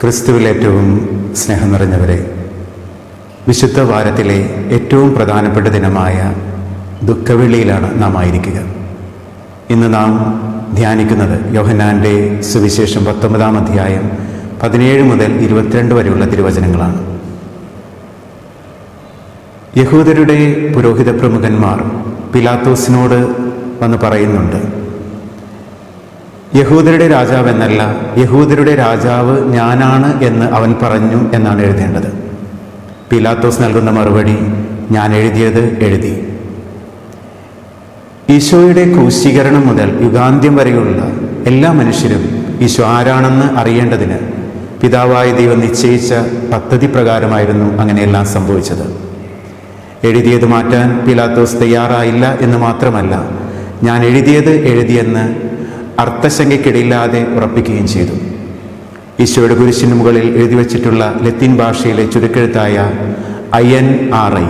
ക്രിസ്തുവിൽ ഏറ്റവും സ്നേഹം നിറഞ്ഞവരെ വിശുദ്ധ വാരത്തിലെ ഏറ്റവും പ്രധാനപ്പെട്ട ദിനമായ ദുഃഖവെള്ളിയിലാണ് നാം ആയിരിക്കുക. ഇന്ന് നാം ധ്യാനിക്കുന്നത് യോഹന്നാന്റെ സുവിശേഷം പത്തൊമ്പതാം അധ്യായം പതിനേഴ് മുതൽ ഇരുപത്തിരണ്ട് വരെയുള്ള തിരുവചനങ്ങളാണ്. യഹൂദരുടെ പുരോഹിത പ്രമുഖന്മാർ പിലാത്തോസിനോട് വന്ന് പറയുന്നുണ്ട് യഹൂദരുടെ രാജാവ് എന്നല്ല യഹൂദരുടെ രാജാവ് ഞാനാണ് എന്ന് അവൻ പറഞ്ഞു എന്നാണ് എഴുതേണ്ടത്. പിലാത്തോസ് നൽകുന്ന മറുപടി ഞാൻ എഴുതിയത് എഴുതി. ഈശോയുടെ ക്രൂശീകരണം മുതൽ യുഗാന്ത്യം വരെയുള്ള എല്ലാ മനുഷ്യരും ഈശോ ആരാണെന്ന് അറിയേണ്ടതിന് പിതാവായ ദൈവം നിശ്ചയിച്ച പദ്ധതി പ്രകാരമായിരുന്നു അങ്ങനെയെല്ലാം സംഭവിച്ചത്. എഴുതിയത് മാറ്റാൻ പിലാത്തോസ് തയ്യാറായില്ല എന്ന് മാത്രമല്ല ഞാൻ എഴുതിയത് എഴുതിയെന്ന് അർത്ഥശങ്കയ്ക്കിടയില്ലാതെ ഉറപ്പിക്കുകയും ചെയ്തു. ഈശോയുടെ കുരിശിന് മുകളിൽ എഴുതി വച്ചിട്ടുള്ള ലത്തീൻ ഭാഷയിലെ ചുരുക്കെഴുത്തായ ഐ എൻ ആർ ഐ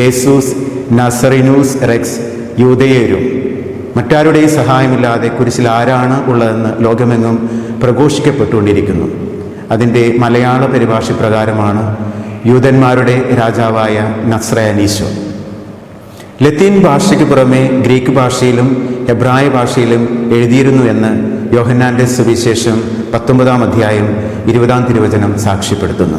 യേസൂസ് നസറിനൂസ് റെക്സ് യൂതയേരും മറ്റാരുടെയും സഹായമില്ലാതെ കുരിശിൽ ആരാണ് ഉള്ളതെന്ന് ലോകമെങ്ങും പ്രഘോഷിക്കപ്പെട്ടുകൊണ്ടിരിക്കുന്നു. അതിന്റെ മലയാള പരിഭാഷ പ്രകാരമാണ് യൂതന്മാരുടെ രാജാവായ നസ്രയാനീശോ ലത്തീൻ ഭാഷയ്ക്ക് പുറമെ ഗ്രീക്ക് ഭാഷയിലും എബ്രായ ഭാഷയിലും എഴുതിയിരുന്നു എന്ന് യോഹന്നാന്റെ സുവിശേഷം പത്തൊമ്പതാം അധ്യായം ഇരുപതാം തിരുവചനം സാക്ഷ്യപ്പെടുത്തുന്നു.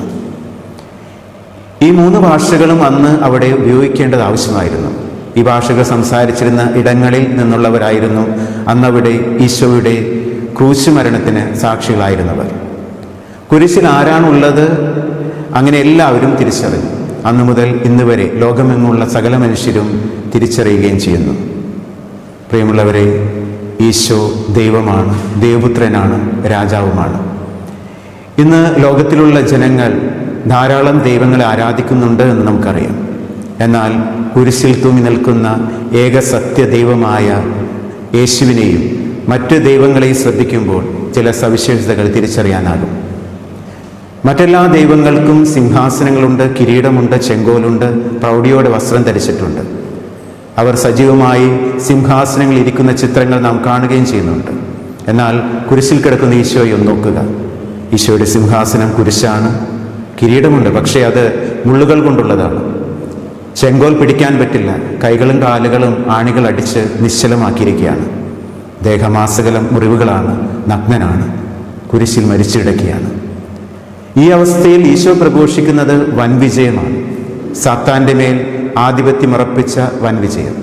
ഈ മൂന്ന് ഭാഷകളും അന്ന് അവിടെ ഉപയോഗിക്കേണ്ടത് ആവശ്യമായിരുന്നു. ഈ ഭാഷകൾ സംസാരിച്ചിരുന്ന ഇടങ്ങളിൽ നിന്നുള്ളവരായിരുന്നു അന്നവിടെ ഈശോയുടെ ക്രൂശുമരണത്തിന് സാക്ഷികളായിരുന്നവർ. കുരിശിൽ ആരാണുള്ളത്? അങ്ങനെ എല്ലാവരും തിരിച്ചറിഞ്ഞു. അന്നു മുതൽ ഇന്ന് വരെ ലോകമെങ്ങുള്ള സകല മനുഷ്യരും തിരിച്ചറിയുകയും ചെയ്യുന്നു. പ്രിയമുള്ളവരെ ഈശോ ദൈവമാണ് ദൈവപുത്രനാണ് രാജാവുമാണ്. ഇന്ന് ലോകത്തിലുള്ള ജനങ്ങൾ ധാരാളം ദൈവങ്ങളെ ആരാധിക്കുന്നുണ്ട് എന്ന് നമുക്കറിയാം. എന്നാൽ കുരിശിൽ തൂങ്ങി നിൽക്കുന്ന ഏക സത്യ ദൈവമായ യേശുവിനെയും മറ്റ് ദൈവങ്ങളെയും ശ്രദ്ധിക്കുമ്പോൾ ചില സവിശേഷതകൾ തിരിച്ചറിയാനാകും. മറ്റെല്ലാ ദൈവങ്ങൾക്കും സിംഹാസനങ്ങളുണ്ട് കിരീടമുണ്ട് ചെങ്കോലുണ്ട് പ്രൗഢിയോടെ വസ്ത്രം ധരിച്ചിട്ടുണ്ട്. അവർ സജീവമായി സിംഹാസനങ്ങളിൽ ഇരിക്കുന്ന ചിത്രങ്ങൾ നാം കാണുകയും ചെയ്യുന്നുണ്ട്. എന്നാൽ കുരിശിൽ കിടക്കുന്ന ഈശോയെ ഒന്ന് നോക്കുക. ഈശോയുടെ സിംഹാസനം കുരിശാണ്. കിരീടമുണ്ട് പക്ഷേ അത് മുള്ളുകൾ കൊണ്ടുള്ളതാണ്. ചെങ്കോൽ പിടിക്കാൻ പറ്റില്ല. കൈകളും കാലുകളും ആണികൾ അടിച്ച് നിശ്ചലമാക്കിയിരിക്കുകയാണ്. ദേഹമാസകലം മുറിവുകളാണ്. നഗ്നനാണ്. കുരിശിൽ മരിച്ചിടക്കുകയാണ്. ഈ അവസ്ഥയിൽ ഈശോ പ്രഘോഷിക്കുന്നത് വൻ വിജയമാണ് സാത്താന്റെ മേൽ ആധിപത്യമറപ്പിച്ച വൻ വിജയം.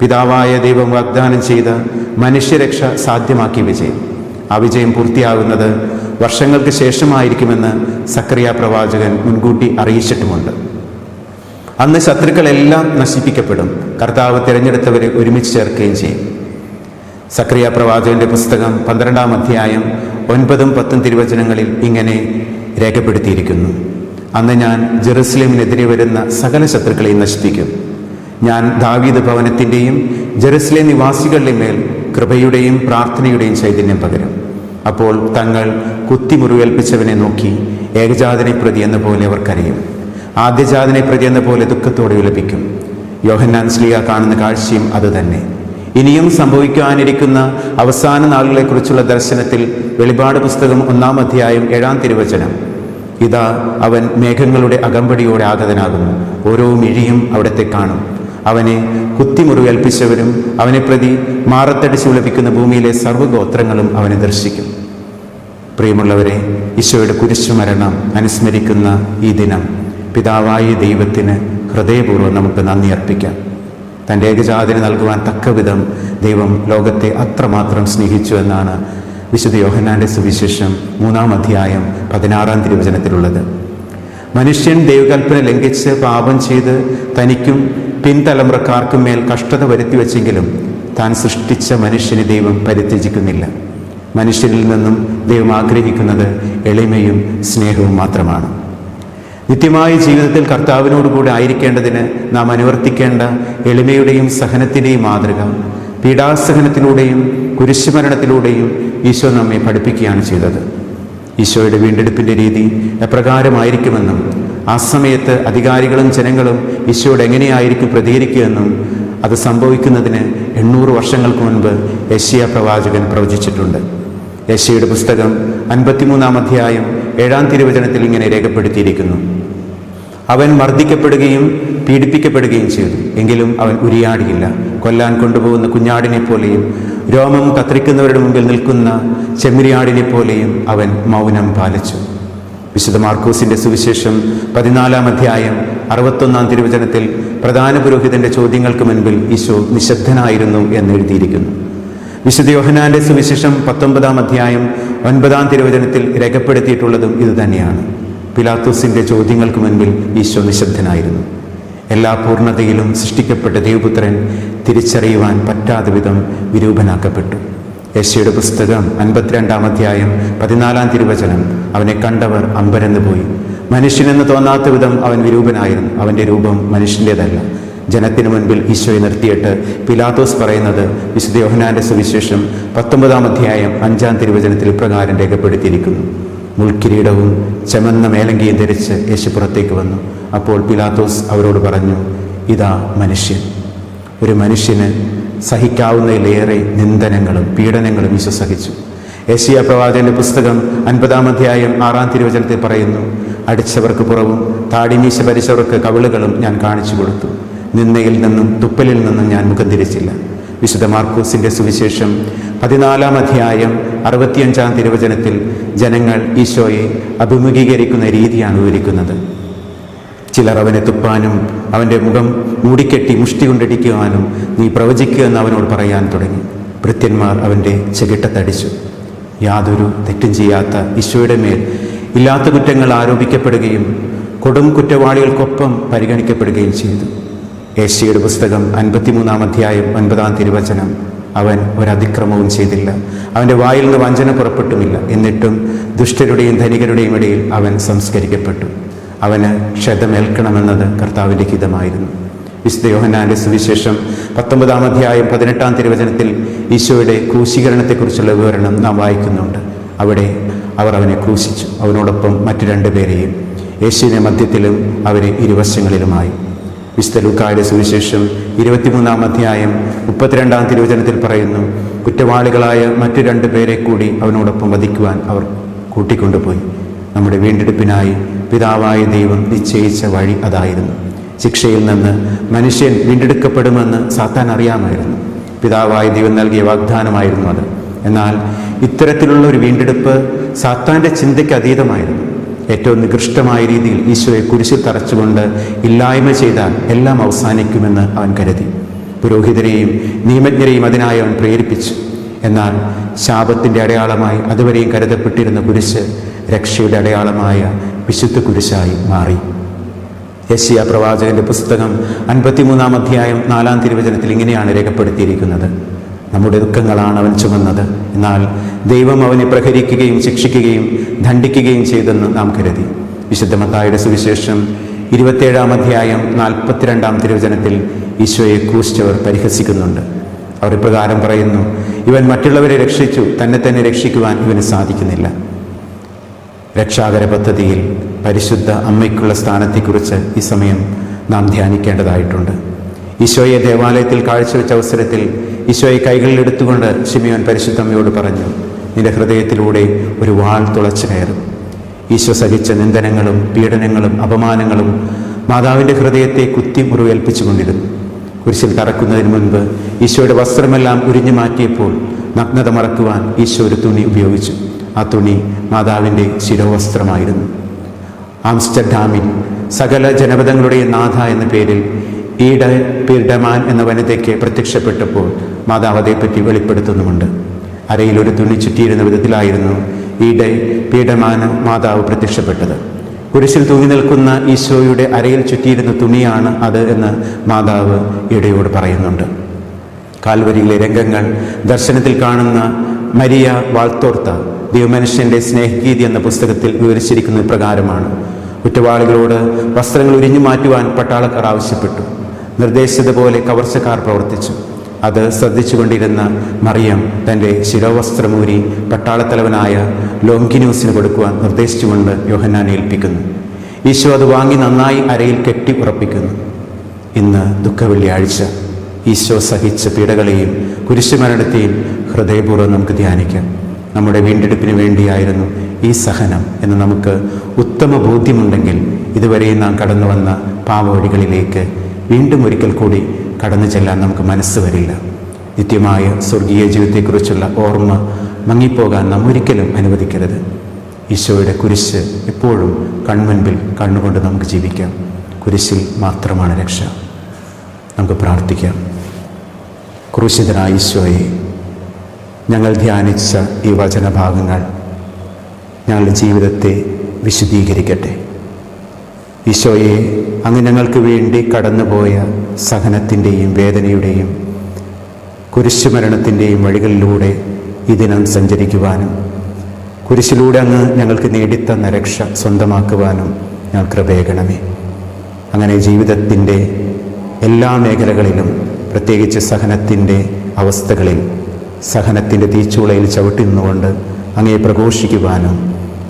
പിതാവായ ദൈവം വാഗ്ദാനം ചെയ്ത് മനുഷ്യരക്ഷ സാധ്യമാക്കിയ വിജയം. ആ വിജയം പൂർത്തിയാകുന്നത് വർഷങ്ങൾക്ക് ശേഷമായിരിക്കുമെന്ന് സക്രിയ പ്രവാചകൻ മുൻകൂട്ടി അറിയിച്ചിട്ടുമുണ്ട്. അന്ന് ശത്രുക്കളെല്ലാം നശിപ്പിക്കപ്പെടും. കർത്താവ് തിരഞ്ഞെടുത്തവരെ ഒരുമിച്ച് ചേർക്കുകയും ചെയ്യും. സക്രിയ പ്രവാചകന്റെ പുസ്തകം പന്ത്രണ്ടാം അധ്യായം ഒൻപതും പത്തും തിരുവചനങ്ങളിൽ ഇങ്ങനെ രേഖപ്പെടുത്തിയിരിക്കുന്നു. അന്ന് ഞാൻ ജെറുസലേമിനെതിരെ വരുന്ന സകല ശത്രുക്കളെയും നശിപ്പിക്കും. ഞാൻ ദാവീദ് ഭവനത്തിന്റെയും ജെറുസലേം നിവാസികളുടെ മേൽ കൃപയുടെയും പ്രാർത്ഥനയുടെയും ചൈതന്യം പകരും. അപ്പോൾ തങ്ങൾ കുത്തിമുറിവേൽപ്പിച്ചവനെ നോക്കി ഏകജാതനെ പ്രതി എന്ന പോലെ അവർ കരയും. ആദ്യജാതനെ പ്രതി എന്ന പോലെ ദുഃഖത്തോടെ വിലപിക്കും. യോഹന്നാൻ സ്ലിയ കാണുന്ന കാഴ്ചയും അതുതന്നെ ഇനിയും സംഭവിക്കാനിരിക്കുന്ന അവസാന നാളുകളെക്കുറിച്ചുള്ള ദർശനത്തിൽ വെളിപാട് പുസ്തകം ഒന്നാം അധ്യായം ഏഴാം തിരുവചനം. ഇതാ അവൻ മേഘങ്ങളുടെ അകമ്പടിയോടെ ആഗതനാകുന്നു. ഓരോ മിഴിയും അവിടത്തെ കാണും. അവനെ കുത്തിമുറിവേൽപ്പിച്ചവരും അവനെ പ്രതി മാറത്തടിച്ച് വിളപ്പിക്കുന്ന ഭൂമിയിലെ സർവഗോത്രങ്ങളും അവനെ ദർശിക്കും. പ്രിയമുള്ളവരെ ഈശോയുടെ കുരിശുമരണം അനുസ്മരിക്കുന്ന ഈ ദിനം പിതാവായ ദൈവത്തിന് ഹൃദയപൂർവം നമുക്ക് നന്ദി അർപ്പിക്കാം. തന്റെ ഏകജാതിന് നൽകുവാൻ തക്കവിധം ദൈവം ലോകത്തെ അത്രമാത്രം സ്നേഹിച്ചു എന്നാണ് വിശുദ്ധ യോഹനാന്റെ സുവിശേഷം മൂന്നാം അധ്യായം പതിനാറാം തിരുവചനത്തിലുള്ളത്. മനുഷ്യൻ ദൈവകൽപ്പന ലംഘിച്ച് പാപം ചെയ്ത് തനിക്കും പിൻതലമുറക്കാർക്കും മേൽ കഷ്ടത വരുത്തി വച്ചെങ്കിലും താൻ സൃഷ്ടിച്ച മനുഷ്യന് ദൈവം പരിത്യജിക്കുന്നില്ല. മനുഷ്യരിൽ നിന്നും ദൈവം ആഗ്രഹിക്കുന്നത് എളിമയും സ്നേഹവും മാത്രമാണ്. നിത്യമായ ജീവിതത്തിൽ കർത്താവിനോടുകൂടെ ആയിരിക്കേണ്ടതിന് നാം അനുവർത്തിക്കേണ്ട എളിമയുടെയും സഹനത്തിന്റെയും മാതൃക പീഡാസഹനത്തിലൂടെയും കുരിശുമരണത്തിലൂടെയും ഈശോ നമ്മെ പഠിപ്പിക്കുകയാണ് ചെയ്തത്. ഈശോയുടെ വീണ്ടെടുപ്പിന്റെ രീതി എപ്രകാരമായിരിക്കുമെന്നും ആ സമയത്ത് അധികാരികളും ജനങ്ങളും ഈശോയോട് എങ്ങനെയായിരിക്കും പ്രതികരിക്കുകയെന്നും അത് സംഭവിക്കുന്നതിന് എണ്ണൂറ് വർഷങ്ങൾക്ക് മുൻപ് യശിയ പ്രവാചകൻ പ്രവചിച്ചിട്ടുണ്ട്. യശയുടെ പുസ്തകം അൻപത്തിമൂന്നാം അധ്യായം ഏഴാം തിരുവചനത്തിൽ ഇങ്ങനെ രേഖപ്പെടുത്തിയിരിക്കുന്നു. അവൻ മർദ്ദിക്കപ്പെടുകയും പീഡിപ്പിക്കപ്പെടുകയും ചെയ്തു. എങ്കിലും അവൻ ഉരിയാടിയില്ല. കൊല്ലാൻ കൊണ്ടുപോകുന്ന കുഞ്ഞാടിനെ പോലെയും രോമം കത്തിരിക്കുന്നവരുടെ മുമ്പിൽ നിൽക്കുന്ന ചെമ്മിരിയാടിനെ പോലെയും അവൻ മൗനം പാലിച്ചു. വിശുദ്ധ മാർക്കോസിന്റെ സുവിശേഷം പതിനാലാം അധ്യായം അറുപത്തൊന്നാം തിരുവചനത്തിൽ പ്രധാന പുരോഹിതന്റെ ചോദ്യങ്ങൾക്ക് മുൻപിൽ ഈശോ നിശബ്ദനായിരുന്നു എന്ന് എഴുതിയിരിക്കുന്നു. വിശുദ്ധ യോഹനാന്റെ സുവിശേഷം പത്തൊമ്പതാം അധ്യായം ഒൻപതാം തിരുവചനത്തിൽ രേഖപ്പെടുത്തിയിട്ടുള്ളതും ഇതുതന്നെയാണ് പിലാത്തോസിന്റെ ചോദ്യങ്ങൾക്ക് മുൻപിൽ ഈശോ നിശബ്ദനായിരുന്നു. എല്ലാ പൂർണതയിലും സൃഷ്ടിക്കപ്പെട്ട ദൈവപുത്രൻ തിരിച്ചറിയുവാൻ പറ്റാത്ത വിധം വിരൂപനാക്കപ്പെട്ടു. യശയുടെ പുസ്തകം അൻപത്തിരണ്ടാം അധ്യായം പതിനാലാം തിരുവചനം. അവനെ കണ്ടവർ അമ്പരന്ന് പോയി. മനുഷ്യനെന്ന് തോന്നാത്ത വിധം അവൻ വിരൂപനായിരുന്നു. അവന്റെ രൂപം മനുഷ്യന്റേതല്ല ജനത്തിനു മുൻപിൽ ഈശോയെ നിർത്തിയിട്ട് പിലാത്തോസ് പറയുന്നത് വിശുദ്ധ യോഹനാന്റെ സുവിശേഷം പത്തൊമ്പതാം അധ്യായം അഞ്ചാം തിരുവചനത്തിൽ ഇപ്രകാരം രേഖപ്പെടുത്തിയിരിക്കുന്നു. മുൾക്കിരീടവും ചമന്ന മേലങ്കിയും ധരിച്ച് യേശു പുറത്തേക്ക് വന്നു. അപ്പോൾ പിലാത്തോസ് അവരോട് പറഞ്ഞു ഇതാ മനുഷ്യൻ. ഒരു മനുഷ്യന് സഹിക്കാവുന്നതിലേറെ നിന്ദനങ്ങളും പീഡനങ്ങളും ഈശോ സഹിച്ചു. ഏഷ്യ പ്രവാചകന്റെ പുസ്തകം അൻപതാം അധ്യായം ആറാം തിരുവചനത്തിൽ പറയുന്നു അടിച്ചവർക്ക് പുറവും താടിമീശ ഭരിച്ചവർക്ക് കവിളുകളും ഞാൻ കാണിച്ചു കൊടുത്തു. നിന്നയിൽ നിന്നും തുപ്പലിൽ നിന്നും ഞാൻ മുഖം തിരിച്ചില്ല. വിശുദ്ധ മാർക്കോസിന്റെ സുവിശേഷം പതിനാലാം അധ്യായം അറുപത്തിയഞ്ചാം തിരുവചനത്തിൽ ജനങ്ങൾ ഈശോയെ അഭിമുഖീകരിക്കുന്ന രീതിയാണ് വിവരിക്കുന്നത്. ചിലർ അവനെ തുപ്പാനും അവന്റെ മുഖം മൂടിക്കെട്ടി മുഷ്ടി കൊണ്ടിടിക്കുവാനും നീ പ്രവചിക്കുക എന്ന് അവനോട് പറയാൻ തുടങ്ങി. ഭൃത്യന്മാർ അവന്റെ ചെകിട്ടത്തടിച്ചു യാതൊരു തെറ്റും ചെയ്യാത്ത ഈശോയുടെ മേൽ ഇല്ലാത്ത കുറ്റങ്ങൾ ആരോപിക്കപ്പെടുകയും കൊടും കുറ്റവാളികൾക്കൊപ്പം പരിഗണിക്കപ്പെടുകയും ചെയ്തു. ഏഷ്യയുടെ പുസ്തകം അൻപത്തിമൂന്നാം അധ്യായം ഒൻപതാം തിരുവചനം. അവൻ ഒരതിക്രമവും ചെയ്തില്ല. അവന്റെ വായിൽ നിന്ന് വഞ്ചന പുറപ്പെട്ടുമില്ല. എന്നിട്ടും ദുഷ്ടരുടെയും ധനികരുടെയും ഇടയിൽ അവൻ സംസ്കരിക്കപ്പെട്ടു. അവന് ക്ഷതമേൽക്കണമെന്നത് കർത്താവിന്റെ ഹിതമായിരുന്നു വിശുദ്ധ യോഹന്നാന്റെ സുവിശേഷം പത്തൊമ്പതാം അധ്യായം പതിനെട്ടാം തിരുവചനത്തിൽ ഈശോയുടെ ക്രൂശീകരണത്തെക്കുറിച്ചുള്ള വിവരണം നാം വായിക്കുന്നുണ്ട്. അവിടെ അവർ അവനെ ക്രൂശിച്ചു. അവനോടൊപ്പം മറ്റു രണ്ടുപേരെയും യേശുവിനെ മധ്യത്തിലും അവരെ ഇരുവശങ്ങളിലുമായി. വിശുദ്ധ ലൂക്കായുടെ സുവിശേഷം ഇരുപത്തിമൂന്നാം അധ്യായം മുപ്പത്തിരണ്ടാം തിരുവചനത്തിൽ പറയുന്നു കുറ്റവാളികളായ മറ്റു രണ്ടു പേരെ കൂടി അവനോടൊപ്പം വധിക്കുവാൻ അവർ കൂട്ടിക്കൊണ്ടുപോയി. നമ്മുടെ വീണ്ടെടുപ്പിനായി പിതാവായ ദൈവം നിശ്ചയിച്ച വഴി അതായിരുന്നു. ശിക്ഷയിൽ നിന്ന് മനുഷ്യൻ വീണ്ടെടുക്കപ്പെടുമെന്ന് സാത്താൻ അറിയാമായിരുന്നു. പിതാവായ ദൈവം നൽകിയ വാഗ്ദാനമായിരുന്നു അത്. എന്നാൽ ഇത്തരത്തിലുള്ള ഒരു വീണ്ടെടുപ്പ് സാത്താന്റെ ചിന്തയ്ക്ക് അതീതമായിരുന്നു. ഏറ്റവും നികൃഷ്ടമായ രീതിയിൽ ഈശോയെ കുരിശിൽ തറച്ചുകൊണ്ട് ഇല്ലായ്മ ചെയ്താൽ എല്ലാം അവസാനിക്കുമെന്ന് അവൻ കരുതി. പുരോഹിതരെയും നിയമജ്ഞരെയും അതിനായി അവൻ പ്രേരിപ്പിച്ചു. എന്നാൽ ശാപത്തിന്റെ അടയാളമായി അതുവരെയും കരുതപ്പെട്ടിരുന്ന കുരിശ് രക്ഷയുടെ അടയാളമായ വിശുദ്ധ കുരിശായി മാറി. യശിയ പ്രവാചകന്റെ പുസ്തകം അൻപത്തിമൂന്നാം അധ്യായം നാലാം തിരുവചനത്തിൽ ഇങ്ങനെയാണ് രേഖപ്പെടുത്തിയിരിക്കുന്നത്. നമ്മുടെ ദുഃഖങ്ങളാണ് അവൻ ചുമന്നത്. എന്നാൽ ദൈവം അവനെ പ്രഹരിക്കുകയും ശിക്ഷിക്കുകയും ദണ്ഡിക്കുകയും ചെയ്തെന്ന് നാം കരുതി. വിശുദ്ധമത്തായുടെ സുവിശേഷം ഇരുപത്തേഴാം അധ്യായം നാൽപ്പത്തിരണ്ടാം തിരുവചനത്തിൽ ഈശോയെ കൂശിച്ചവർ പരിഹസിക്കുന്നുണ്ട്. അവർ ഇപ്രകാരം പറയുന്നു ഇവൻ മറ്റുള്ളവരെ രക്ഷിച്ചു തന്നെ തന്നെ രക്ഷിക്കുവാൻ ഇവന് സാധിക്കുന്നില്ല. രക്ഷാകര പദ്ധതിയിൽ പരിശുദ്ധ അമ്മയ്ക്കുള്ള സ്ഥാനത്തെക്കുറിച്ച് ഈ സമയം നാം ധ്യാനിക്കേണ്ടതായിട്ടുണ്ട്. ഈശോയെ ദേവാലയത്തിൽ കാഴ്ചവെച്ച അവസരത്തിൽ ഈശോയെ കൈകളിൽ എടുത്തുകൊണ്ട് ഷിമിയോൻ പരിശുദ്ധമ്മയോട് പറഞ്ഞു നിന്റെ ഹൃദയത്തിലൂടെ ഒരു വാൾ തുളച്ചു കയറും. ഈശോ സഹിച്ച നിന്ദനങ്ങളും പീഡനങ്ങളും അപമാനങ്ങളും മാതാവിന്റെ ഹൃദയത്തെ കുത്തി മുറിവേൽപ്പിച്ചുകൊണ്ടിരുന്നു. കുരിശിൽ കറക്കുന്നതിന് മുൻപ് ഈശോയുടെ വസ്ത്രമെല്ലാം ഉരിഞ്ഞു മാറ്റിയപ്പോൾ നഗ്നത മറക്കുവാൻ ഈശോ ഒരു തുണി ഉപയോഗിച്ചു. ആ തുണി മാതാവിന്റെ ശിരോവസ്ത്രമായിരുന്നു. ആംസ്റ്റർഡാമിൽ സകല ജനപദങ്ങളുടെ നാഥ എന്ന പേരിൽ ഈഡ പീഡമാൻ എന്ന വനിതയ്ക്ക് പ്രത്യക്ഷപ്പെട്ടപ്പോൾ മാതാവ് അതേപ്പറ്റി വെളിപ്പെടുത്തുന്നുമുണ്ട്. അരയിൽ ഒരു തുണി ചുറ്റിയിരുന്ന വിധത്തിലായിരുന്നു ഈഡ പീഡമാന മാതാവ് പ്രത്യക്ഷപ്പെട്ടത്. കുരിശിൽ തൂങ്ങി നിൽക്കുന്ന ഈശോയുടെ അരയിൽ ചുറ്റിയിരുന്ന തുണിയാണ് അത് എന്ന് മാതാവ് ഇടയോട് പറയുന്നുണ്ട്. കാൽവരിയിലെ രംഗങ്ങൾ ദർശനത്തിൽ കാണുന്ന മരിയ വാൾത്തോർത്ത ദൈവമനുഷ്യന്റെ സ്നേഹഗീതി എന്ന പുസ്തകത്തിൽ വിവരിച്ചിരിക്കുന്ന പ്രകാരമാണ്. കുറ്റവാളികളോട് വസ്ത്രങ്ങൾ ഉരിഞ്ഞു മാറ്റുവാൻ പട്ടാളക്കാർ ആവശ്യപ്പെട്ടു. നിർദ്ദേശിച്ചതുപോലെ കവർച്ചക്കാർ പ്രവർത്തിച്ചു. അത് ശ്രദ്ധിച്ചുകൊണ്ടിരുന്ന മറിയം തന്റെ ശിരോവസ്ത്രമൂരി പട്ടാളത്തലവനായ ലോങ്കിനൂസിന് കൊടുക്കുവാൻ നിർദ്ദേശിച്ചുകൊണ്ട് യോഹന്നാനെ ഏൽപ്പിക്കുന്നു. ഈശോ അത് വാങ്ങി നന്നായി അരയിൽ കെട്ടി ഉറപ്പിക്കുന്നു. ഇന്ന് ദുഃഖവെള്ളിയാഴ്ച. ഈശോ സഹിച്ച പീഡകളെയും കുരിശുമരണത്തെയും ഹൃദയപൂർവം നമുക്ക് ധ്യാനിക്കാം. നമ്മുടെ വീണ്ടെടുപ്പിന് വേണ്ടിയായിരുന്നു ഈ സഹനം എന്ന് നമുക്ക് ഉത്തമ ബോധ്യമുണ്ടെങ്കിൽ ഇതുവരെയും നാം കടന്നു വന്ന പാവവഴികളിലേക്ക് വീണ്ടും ഒരിക്കൽ കൂടി കടന്നു ചെല്ലാൻ നമുക്ക് മനസ്സ് വരില്ല. നിത്യമായ സ്വർഗീയ ജീവിതത്തെക്കുറിച്ചുള്ള ഓർമ്മ മങ്ങിപ്പോകാൻ നാം ഒരിക്കലും അനുവദിക്കരുത്. ഈശോയുടെ കുരിശ് എപ്പോഴും കൺമുൻപിൽ കണ്ണുകൊണ്ട് നമുക്ക് ജീവിക്കാം. കുരിശിൽ മാത്രമാണ് രക്ഷ. നമുക്ക് പ്രാർത്ഥിക്കാം. ക്രൂശിതനായ ഈശോയെ ഞങ്ങൾ ധ്യാനിച്ച ഈ വചനഭാഗങ്ങൾ ഞങ്ങളുടെ ജീവിതത്തെ വിശദീകരിക്കട്ടെ ഈശോയെ അങ്ങ് ഞങ്ങൾക്ക് വേണ്ടി കടന്നുപോയ സഹനത്തിന്റെയും വേദനയുടെയും കുരിശുമരണത്തിന്റെയും വഴികളിലൂടെ ദിനം സഞ്ചരിക്കുവാനും കുരിശിലൂടെ അങ്ങ് ഞങ്ങൾക്ക് നേടിത്തന്ന രക്ഷ സ്വന്തമാക്കുവാനും ഞങ്ങൾ കൃപേകണമേ അങ്ങനെ ജീവിതത്തിന്റെ എല്ലാ മേഖലകളിലും പ്രത്യേകിച്ച് സഹനത്തിന്റെ അവസ്ഥകളിൽ സഹനത്തിന്റെ തീച്ചുളയിൽ ചവിട്ടി നിന്നുകൊണ്ട് അങ്ങയെ പ്രഘോഷിക്കുവാനും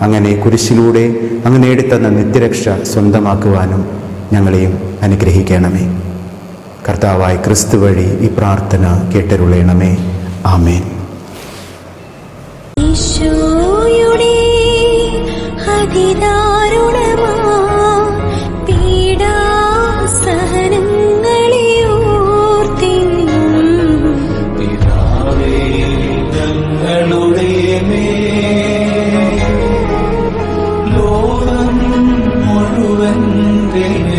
അങ്ങനെ കുരിശിലൂടെ അങ്ങ് നേടിത്തന്ന നിത്യരക്ഷ സ്വന്തമാക്കുവാനും ഞങ്ങളെയും അനുഗ്രഹിക്കണമേ. കർത്താവായ ക്രിസ്തു വഴി ഈ പ്രാർത്ഥന കേട്ടരുളയണമേ ആമേൻ. ഈശോയുടെ അതിദാ day.